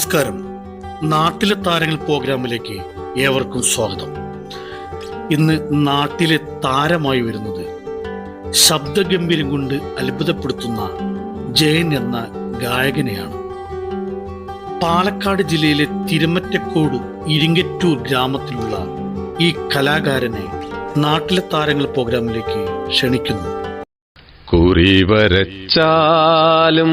നമസ്കാരം. നാട്ടിലെ താരങ്ങൾ പ്രോഗ്രാമിലേക്ക് ഏവർക്കും സ്വാഗതം. ഇന്ന് നാട്ടിലെ താരമായി വരുന്നത് ശബ്ദഗംഭീരം കൊണ്ട് അത്ഭുതപ്പെടുത്തുന്ന ജയൻ എന്ന ഗായകനെയാണ്. പാലക്കാട് ജില്ലയിലെ തിരുമറ്റക്കോട് ഇരിങ്ങറ്റൂർ ഗ്രാമത്തിലുള്ള ഈ കലാകാരനെ നാട്ടിലെ താരങ്ങൾ പ്രോഗ്രാമിലേക്ക് ക്ഷണിക്കുന്നു. കുറി വരച്ചാലും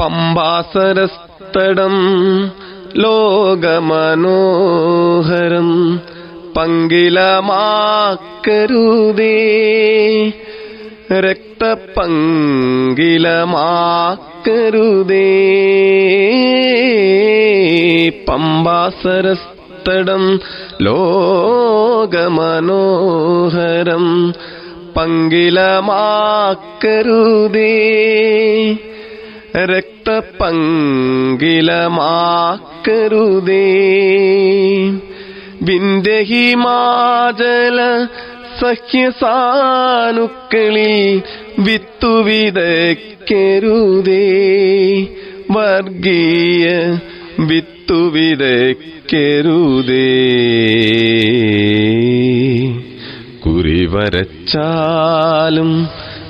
പമ്പാസരസ്തടം ലോകമനോഹരം പങ്കിലമാക്കരുതേ. രക്തപങ്കിലമാക്കരുതേ. പമ്പാസരസ്തടം ലോകമനോഹരം പങ്കിലമാക്കരുതേ. രക്തപങ്കിലമാക്കരുതേ. വിന്ധ്യഹിമാചല സഖ്യസാനുക്കളിൽ വിത്തുവിതയ്ക്കരുതേ. വർഗീയ വിത്തുവിതയ്ക്കരുതേ. കുറി വരച്ചാലും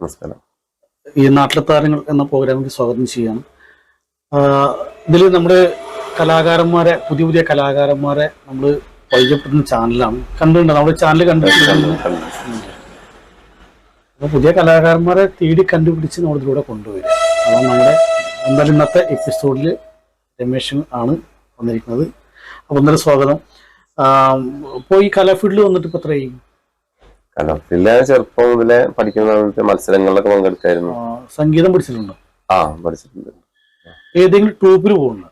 നമസ്കാരം. ഈ നാട്ടിലെ താരങ്ങൾ എന്ന പ്രോഗ്രാമിൽ സ്വാഗതം ചെയ്യാണ് ഇതിൽ നമ്മുടെ കലാകാരന്മാരെ പുതിയ പുതിയ കലാകാരന്മാരെ നമ്മൾ പരിചയപ്പെടുന്ന ചാനലാണ്. കണ്ടിട്ടുണ്ട്? നമ്മുടെ ചാനൽ കണ്ടിട്ടുണ്ട്? അപ്പൊ പുതിയ കലാകാരന്മാരെ തേടി കണ്ടുപിടിച്ച് നമ്മൾ ഇതിലൂടെ കൊണ്ടുവരും അപ്പോൾ നമ്മുടെ എന്തായാലും ഇന്നത്തെ എപ്പിസോഡിൽ രമേശ് ആണ് വന്നിരിക്കുന്നത്. അപ്പൊ എന്തായാലും സ്വാഗതം. ഇപ്പോൾ ഈ കലാ ഫീൽഡിൽ വന്നിട്ട് ഇപ്പൊ എത്രയായി? കലർത്തില്ല ചെറുപ്പം മുതലേ പഠിക്കുന്ന സമയത്ത് മത്സരങ്ങളിലൊക്കെ പങ്കെടുക്കായിരുന്നു. സംഗീതം പഠിച്ചിട്ടുണ്ടോ? ആ പഠിച്ചിട്ടുണ്ട്. ഏതെങ്കിലും ട്രൂപ്പിൽ പോകുന്നു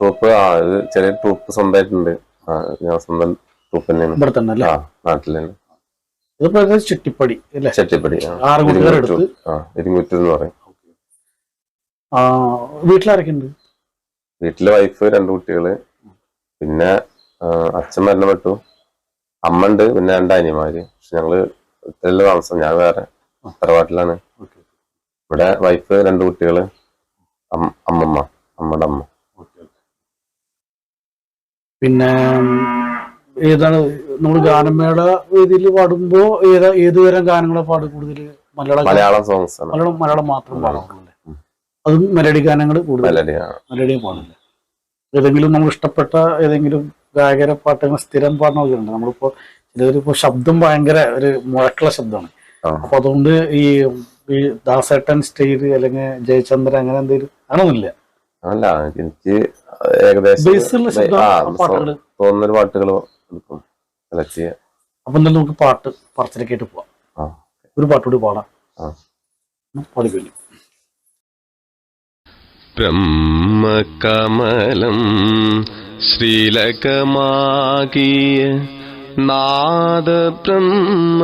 ട്രൂപ്പ് ആ ഇത് ചെറിയ ട്രൂപ്പ് സ്വന്തമായിട്ടുണ്ട്. ആ ഞാൻ സ്വന്തം ട്രൂപ്പ് തന്നെയാണ്. ഇവിടെ തന്നെ അല്ലേ? ആ നാട്ടിലാണ് ഇതിപ്പോ ഏകദേശം ചുറ്റിപ്പടി അല്ലേ? ചെട്ടിപ്പടി ആറ് കൂട്ടുകാരെ ഇരിങ്ങൂറ്റൂർ. അടുത്ത്. ആ ഇരിങ്ങൂറ്റൂർ എന്ന് പറയും. ആ വീട്ടിലാരൊക്കെ ഉണ്ട് വീട്ടിലെ വൈഫ് രണ്ട് കുട്ടികൾ. പിന്നെ അച്ഛൻ മരണപ്പെട്ടു. അമ്മ ഉണ്ട് പിന്നെ രണ്ട് അനിയന്മാര്. പക്ഷെ ഞങ്ങൾ ഇത്രയല്ല താമസം ഞാൻ വേറെ തറവാട്ടിലാണ്. ഇവിടെ വൈഫ് രണ്ട് കുട്ടികൾ അമ്മമ്മ അമ്മയുടെ അമ്മ. പിന്നെ ഏതാണ് നമ്മൾ ഗാനമേള വേദിയിൽ പാടുമ്പോ ഏതാ ഏതുതരം ഗാനങ്ങളെ പാടും കൂടുതൽ മലയാളം മലയാളം സോങ്സ് ആണ്. മലയാളം മലയാളം മാത്രം പാടാറുള്ളൂ അതും മെലഡി ഗാനങ്ങൾ കൂടുതൽ മെലഡി പാടില്ല ഏതെങ്കിലും നമ്മൾ ഇഷ്ടപ്പെട്ട ഏതെങ്കിലും ഗായകരെ പാട്ടുകൾ സ്ഥിരം പാടുന്നവരുണ്ട് നമ്മളിപ്പോ ചിലരിപ്പോ ശബ്ദം ഭയങ്കര ഒരു മുഴക്കുള്ള ശബ്ദമാണ്. അപ്പൊ അതുകൊണ്ട് ഈ ഈ ദാസേട്ടൻ സ്റ്റേജ് അല്ലെങ്കിൽ ജയചന്ദ്രൻ അങ്ങനെ എന്തെങ്കിലും അങ്ങനൊന്നുമില്ല. അല്ല എനിക്ക് ഏകദേശം പാട്ടുകൾ എടുക്കും. അപ്പൊ എന്തായാലും നമുക്ക് പാട്ട് പറച്ചിലേക്കായിട്ട് പോവാം. ഒരു പാട്ടുകൂടി പാടാം. ആ. ബ്രഹ്മകമലം ശ്രീലകമാകിയ നാദ ബ്രഹ്മസുതാമയി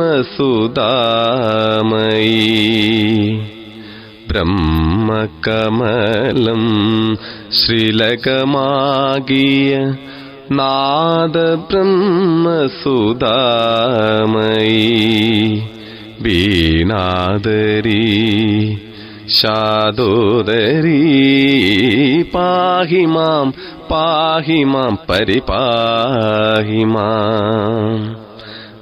ബ്രഹ്മകമലം ശ്രീലകമാകിയ നാദ ബ്രഹ്മസുതാമയി വീണാദരീ പാഹി മാം പാഹി മാം പരിപാഹി മാം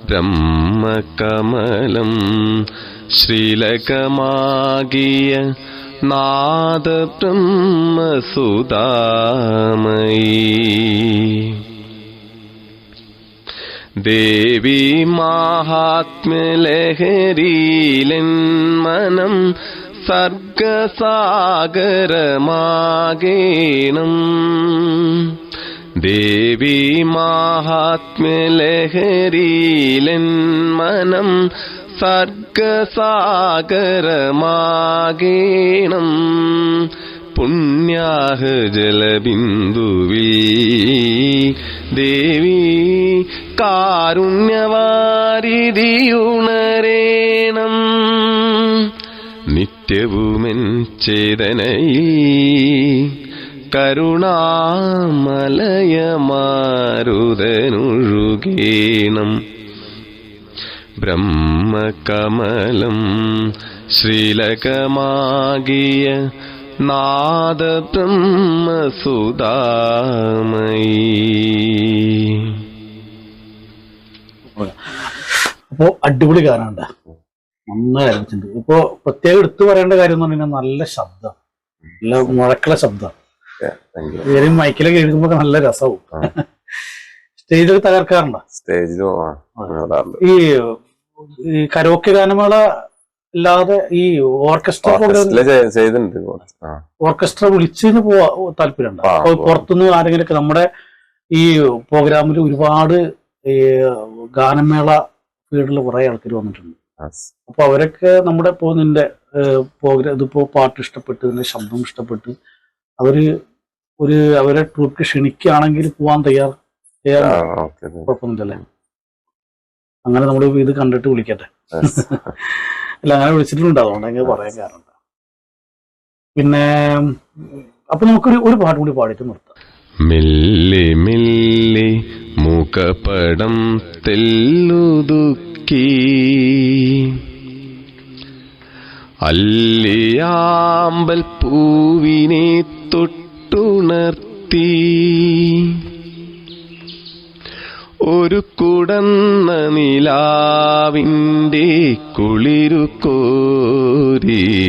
ബ്രഹ്മകമലം ശ്രീലകമാകിയ നാദ ബ്രഹ്മസുതാമയീ ദേവി മാഹാത്മ്യലഹരീലൻ മനം സർഗസാഗരമാകേണം. ദേവി മാഹാത്മ്യലഹരിയിലൻ മനം സർഗസാഗരമാകേണം. പുണ്യാഹ ജലബിന്ദുവിൽ ദേവി കാരുണ്യവാരിതിയുണരേണം. നിത്യവുമെൻ ചേതനയിൽ കരുണാമലയമാരുതനുഴുകീണം. ബ്രഹ്മകമലം ശ്രീലകമാകിയ നാദ അപ്പോ അടിപൊളി ഗാനമുണ്ട് നന്നായി ആരംഭിച്ചിട്ടുണ്ട് ഇപ്പോ പ്രത്യേകം എടുത്തു പറയേണ്ട കാര്യം എന്ന് പറഞ്ഞാൽ നല്ല ശബ്ദം. നല്ല മുഴക്കള ശബ്ദം. ഇവരും മൈക്കിലൊക്കെ എഴുതുമ്പോ നല്ല രസവും. സ്റ്റേജിൽ തകർക്കാറുണ്ടോ? സ്റ്റേജിൽ ഈ കരോക്കെ ഗാനമേള അല്ലാതെ ഈ ഓർക്കസ്ട്ര ചെയ്തിട്ടുണ്ട് ഓർക്കസ്ട്ര വിളിച്ചതിന് പോവാ താല്പര്യമുണ്ടോ? പുറത്തുനിന്ന് ആരെങ്കിലൊക്കെ നമ്മുടെ ഈ പ്രോഗ്രാമിൽ ഒരുപാട് ഈ ഗാനമേള ഫീൽഡിൽ കുറെ ആൾക്കാർ വന്നിട്ടുണ്ട്. അപ്പൊ അവരൊക്കെ നമ്മുടെ ഇപ്പോ നിന്റെ പ്രോഗ്രാം ഇതിപ്പോ പാട്ട് ഇഷ്ടപ്പെട്ട് നിന്റെ ശബ്ദം ഇഷ്ടപ്പെട്ട് അവർ ഒരു അവരെ ട്രൂപ്പ് ക്ഷണിക്കുകയാണെങ്കിൽ പോവാൻ തയ്യാർ കുഴപ്പമൊന്നുമില്ലല്ലേ? അങ്ങനെ നമ്മൾ ഇത് കണ്ടിട്ട് വിളിക്കട്ടെ. അല്ല അങ്ങനെ വിളിച്ചിട്ടുണ്ട്. അതുകൊണ്ട് അങ്ങനെ പറയാൻ കാരണം. പിന്നെ അപ്പൊ നമുക്കൊരു ഒരു പാട്ട് കൂടി പാടിയിട്ട് നിർത്താം. മെല്ലെ മെല്ലെ മുഖപടം തെല്ലുതുക്കി അല്ലിയാമ്പൽ പൂവിനെ തൊട്ടുണർത്തി. ഒരു കുടന്ന നിലാവിന്റെ കുളിരുക്കോരി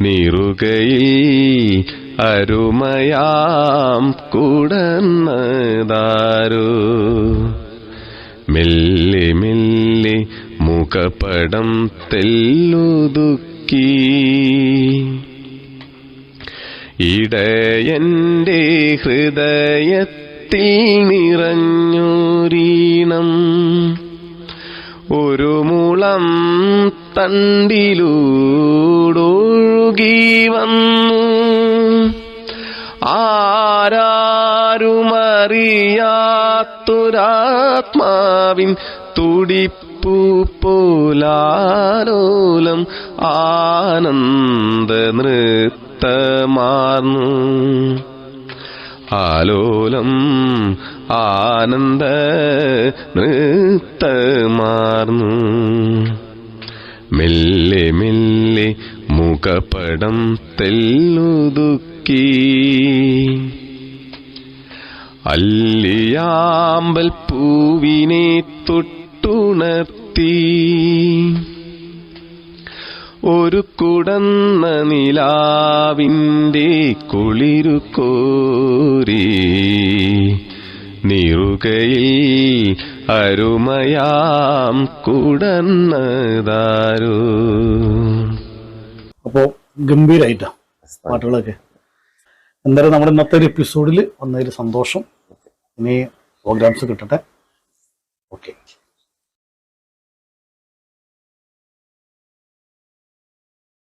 നിറുകയിൽ അരുമയാം കുടന്നതാരോ. മെല്ലെ മെല്ലെ മുഖപടം തെല്ലുതുക്കി. ഇടയന്റെ ഹൃദയത്തിൽ നിറഞ്ഞൊരീണം. ഒരു മുളം തണ്ടിലൂടൊഴുകി വന്നു. ആരാരുമറിയാത്തൊരാത്മാവിൻ തുടിപ്പു പോലാലോലം ആനന്ദ നൃത്തമാർന്നു. ആലോലം ആനന്ദ നൃത്തമാർന്നു. മെല്ലെ മെല്ലെ മുഖപടം തെല്ലുതുക്കി അല്ലിയാമ്പൽ പൂവിനെ തൊട്ടുണർത്തി. ഒരു കുടന്ന നിലാവിന്റെ കുളിരു കോരി. നിറുകയിൽ അരുമയാം കുടന്നതാരോ. അപ്പോ ഗംഭീരായിട്ടാ പാട്ടുകളൊക്കെ. എന്തായാലും നമ്മുടെ ഇന്നത്തെ ഒരു എപ്പിസോഡിൽ വന്നതിൽ സന്തോഷം. ഇനി പ്രോഗ്രാംസ് കിട്ടട്ടെ. ഓക്കെ